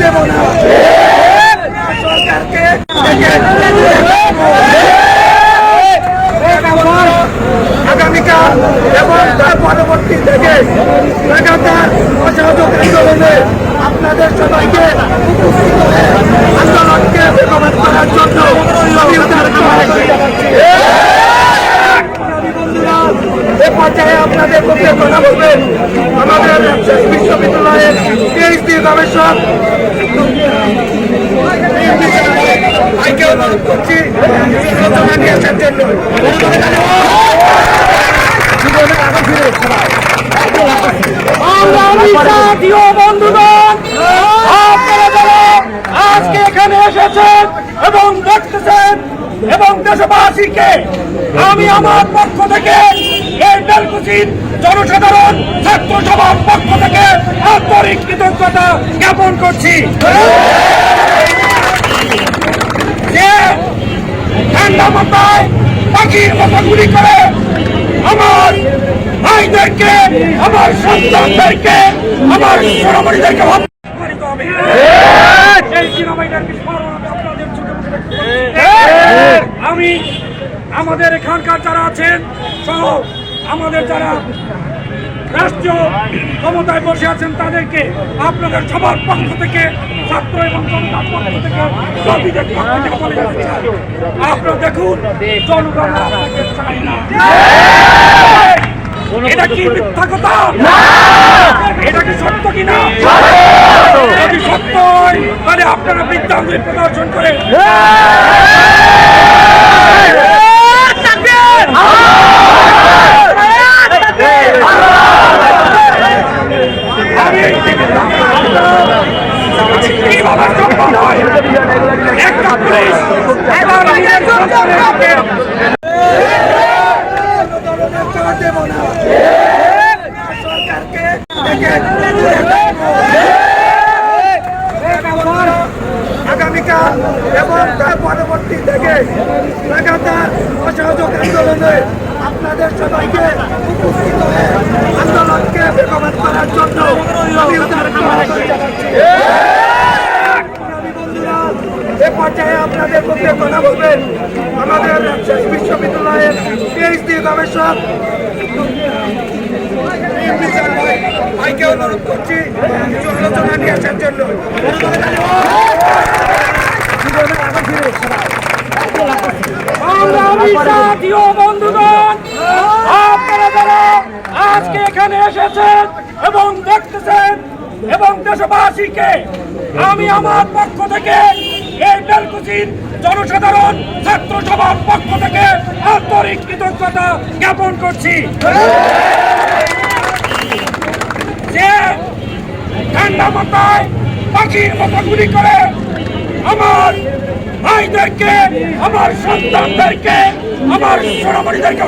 দেব না সরকারকে লাগাতার অসহযোগ আন্দোলনে আপনাদের সবাইকে উপস্থিত হয়ে আন্দোলনকে বেগবান করার জন্য উদ্ধার এ আপনাদের মধ্যে কথা বলবেন আমাদের রাজশাহী বিশ্ববিদ্যালয়ের পিএইচডি গবেষক করছি জন্য বন্ধুগণ, আপনারা যারা আজকে এখানে এসেছেন এবং দেখতেছেন এবং দেশবাসীকে, আমি আমার পক্ষ থেকে এই বেলকুচির জনসাধারণ ছাত্র সভার পক্ষ থেকে আন্তরিক কৃতজ্ঞতা জ্ঞাপন করছি। যে ঠান্ডা মাথায় পাখির মতো গুলি করে আমার ভাইদেরকে আমার সন্তানদেরকে আমার সোনামণিদেরকে হত্যা হবে। আমি আমাদের এখানকার যারা আছেন সহ আমাদের যারা রাষ্ট্রীয় ক্ষমতায় বসে আছেন তাদেরকে আপনাদের সবার পক্ষ থেকে ছাত্র এবং জনতার পক্ষ থেকে কর্মীদের পক্ষ থেকে বলে যাচ্ছে। আপনারা দেখুন জনগণ আপনাকে চায় না এটা কি মিথ্যা কথা? এটা কি সত্য কিনা? যদি সত্য হয় তাহলে আপনারা বিদ্যাঙ্গুলি প্রদর্শন করে আমি কীভাবে সম্ভব হয় একটা পুলিশ এবার নিজের সন্তানকে আন্দোলনের করা দেব না সরকারকে আগামীকাল এবং তার পরবর্তী থেকে লাগাতার অসহযোগ আন্দোলনে আপনাদের সবাইকে উপস্থিত হয়ে আন্দোলনকে বেগবান করার জন্য আমি বন্ধুরা, এ পর্যায়ে আপনাদের মধ্যে কথা বলবেন আমাদের রাজশাহী বিশ্ববিদ্যালয়ের গবেষক। ভাইকে অনুরোধ করছি কিছু আলোচনা নিয়ে আসার জন্য। আজকে এখানে এসেছেন এবং দেখতেছেন এবং দেশবাসীকে, আমি আমার পক্ষ থেকে এই বেলকুচির জনসাধারণ ছাত্র সভার পক্ষ থেকে আন্তরিক কৃতজ্ঞতা জ্ঞাপন করছি। যে ঠান্ডা মাথায় পাখির মতো গুলি করে আমার ভাইদেরকে, আমার সন্তানদেরকে, আমার সোনামণিদেরকে